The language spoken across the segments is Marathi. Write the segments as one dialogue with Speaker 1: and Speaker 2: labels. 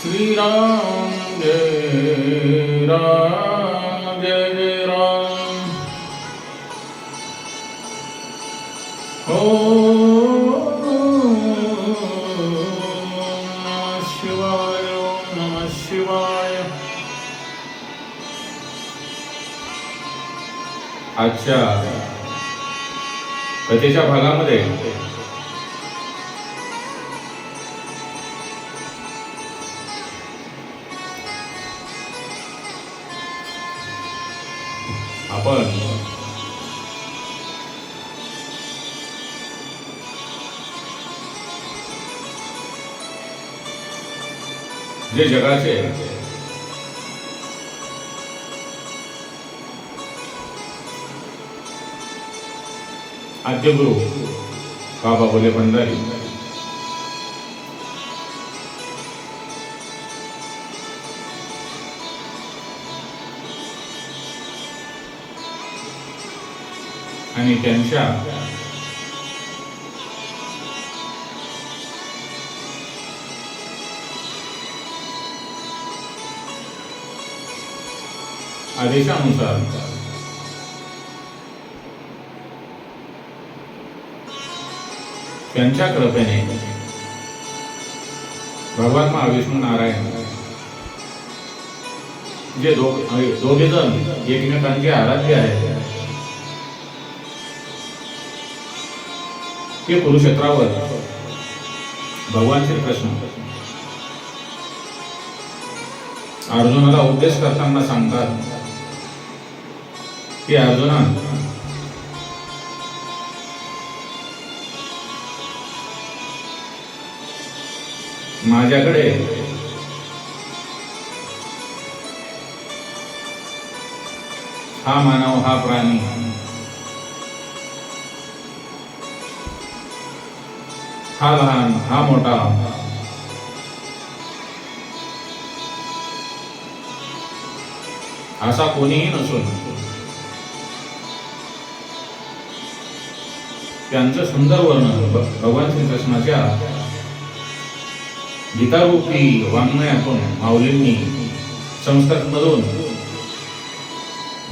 Speaker 1: श्रीराम जय राम जय जय राम ॐ नमः शिवाय ॐ कथेच्या भागामध्ये. आपण जे जगाचे आद्यगुरु बाबा बोले भंडारी। आणि त्यांच्या आदेशानुसार त्यांच्या कृपेने. भगवान महाविष्णू नारायण. जे दोघे जण एकमेकांचे आराध्य आहेत. ते कुरुक्षेत्रावर भगवान श्रीकृष्ण. अर्जुनाला उपदेश करताना सांगतात की अर्जुना माझ्याकडे हा मानव हा प्राणी. हा लहान हा मोठा. असा कोणीही नसून त्यांचं सुंदर वर्णन भगवान श्रीकृष्णाच्या गीतारूपी वाङ्मयातून माऊलींनी संस्कृतमधून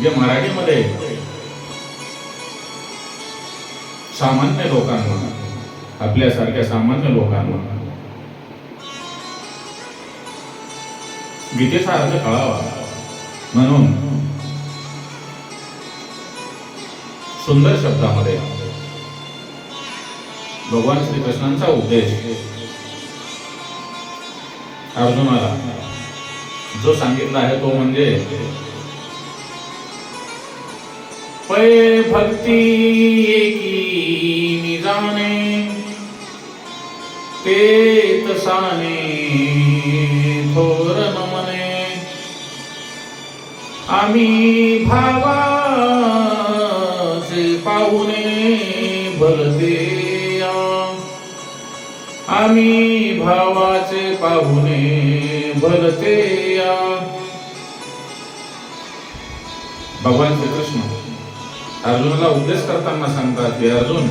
Speaker 1: जे मराठीमध्ये सामान्य लोकांना आपल्यासारख्या सामान्य लोकांना गीतेचा अर्थ कळावा म्हणून सुंदर शब्दामध्ये भगवान श्रीकृष्णांचा उपदेश अर्जुनाला. जो सांगितला आहे तो म्हणजे पै भक्ती एकी जाणे ते तसाने थोर नमने. आम्ही भावाचे पाहुणे भलते आम्ही भावाचे पाहुणे भलते या भगवान श्रीकृष्ण अर्जुनाला उपदेश करताना सांगतात की अर्जुन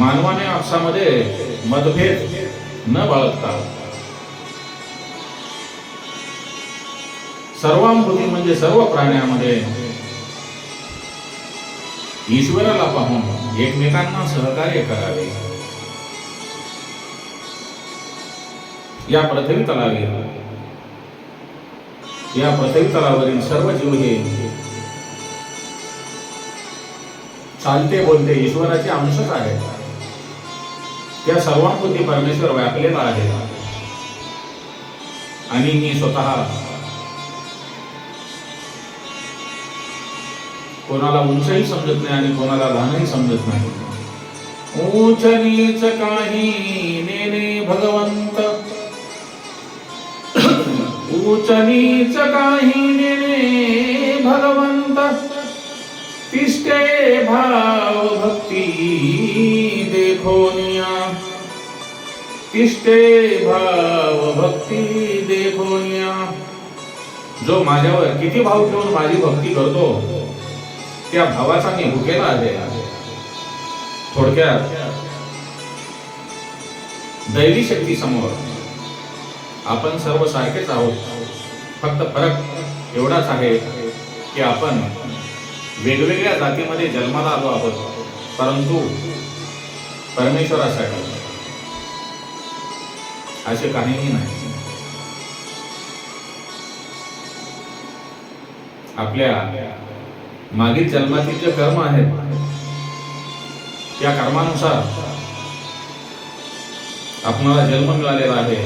Speaker 1: मानवाने आपसामध्ये मतभेद न बाळगता सर्वांभूती म्हणजे सर्व प्राण्यामध्ये ईश्वराला पाहून एकमेकांना सहकार्य करावे. या पृथ्वी तलावर या पृथ्वी तलावरील सर्व जीव हे चालते बोलते ईश्वराचे अंशच आहेत. त्या सर्वांभूती परमेश्वर व्यापलेला आहे. आणि मी स्वतः कोणाला उंचही समजत नाही आणि कोणाला लहानही समजत नाही. ऊंच नीच काही नेने भगवंत ऊंच नीच काही नेणे भगवंत. तिष्ठे भाव भक्ती देखोनिया तिष्ठे भाव भक्ती देखोनिया जो माझ्यावर किती भाव ठेवून माझी भक्ती करतो त्या भावाचा मी भुकेला आहे. थोडक्यात दैवी शक्ती समोर आपण सर्व सारखेच आहोत. फक्त फरक एवढाच आहे की आपण वेगवेगळ्या जातीमध्ये जन्माला आलो आहोत परंतु परमेश्वरासाठी. असे काहीही नाही. आपल्या मागील जन्मातील जे कर्म आहेत त्या कर्मानुसार आपणाला जन्म मिळालेला आहे.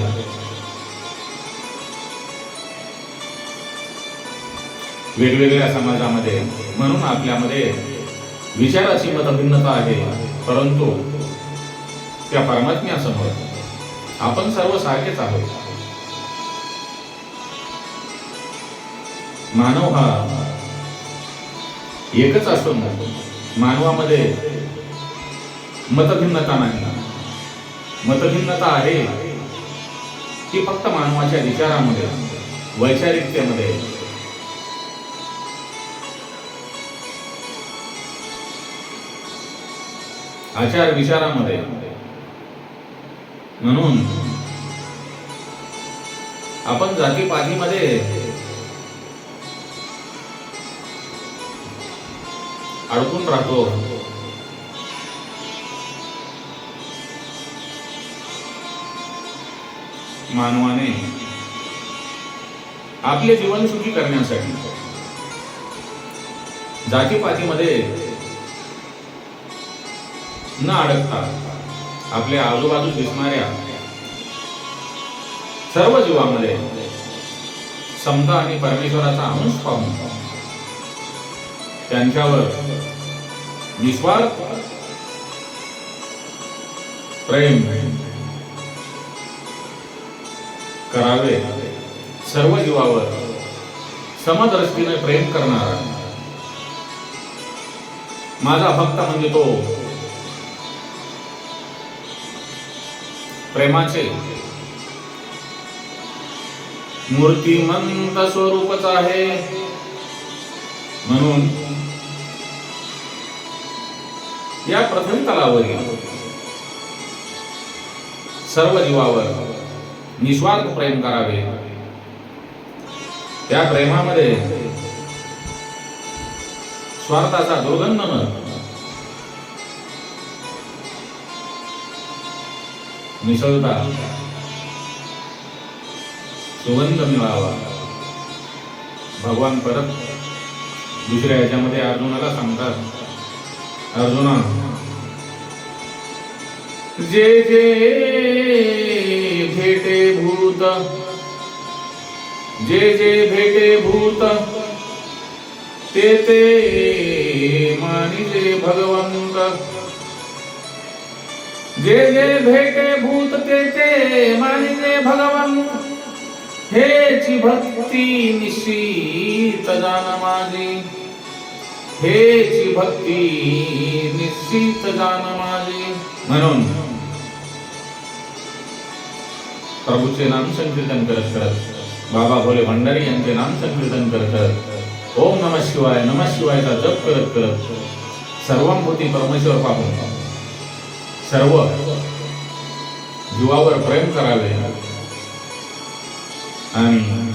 Speaker 1: वेगवेगळ्या समाजामध्ये. म्हणून आपल्यामध्ये विचाराची मतभिन्नता आहे. परंतु त्या परमात्म्यासमोर आपण सर्व सारखेच आहोत. मानव हा एकच असतो मानवामध्ये मतभिन्नता नाही. मतभिन्नता आहे ती फक्त मानवाच्या विचारामध्ये वैचारिकतेमध्ये आचार विचारामध्ये. म्हणून आपण जातीपातीमध्ये अडकून राहतो. मानवाने आपले जीवन सुखी करण्यासाठी जातीपातीमध्ये न अडकता. आपल्या आजूबाजूस दिसणाऱ्या सर्व जीवामध्ये समता आणि परमेश्वराचा अंश पाहून त्यांच्यावर निस्वार्थ प्रेम करावे. सर्व जीवावर समदृष्टीने प्रेम करणारा. माझा भक्त म्हणजे तो प्रेमाचे. मूर्तिमंत स्वरूपच आहे. म्हणून या प्रथम तलावरील सर्व जीवावर निस्वार्थ प्रेम करावे. त्या प्रेमामध्ये स्वार्थाचा दुर्गंध न मिसळता सुगंध मिळावा. भगवान परत दुसऱ्या ह्याच्यामध्ये अर्जुनाला सांगतात. अर्जुना जे जे भेटे भूत जे जे भेटे भूत ते ते मानिले भगवंत. जे जे भेटे भूत ते ते मानिले भगवंत हेची भक्ती निश्चित जाण माझी हेची भक्ती निश्चित जाण माझी म्हणून प्रभूचे नाम संकीर्तन करत करत, बाबा भोले भंडारी यांचे नाम संकीर्तन करत करत, ओम नम शिवाय, नम शिवायचा जप करत करत सर्वांभूती परमेश्वर पाहून सर्व जीवावर प्रेम करावे. आणि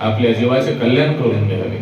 Speaker 1: आपल्या जीवाचे कल्याण करून घ्यावे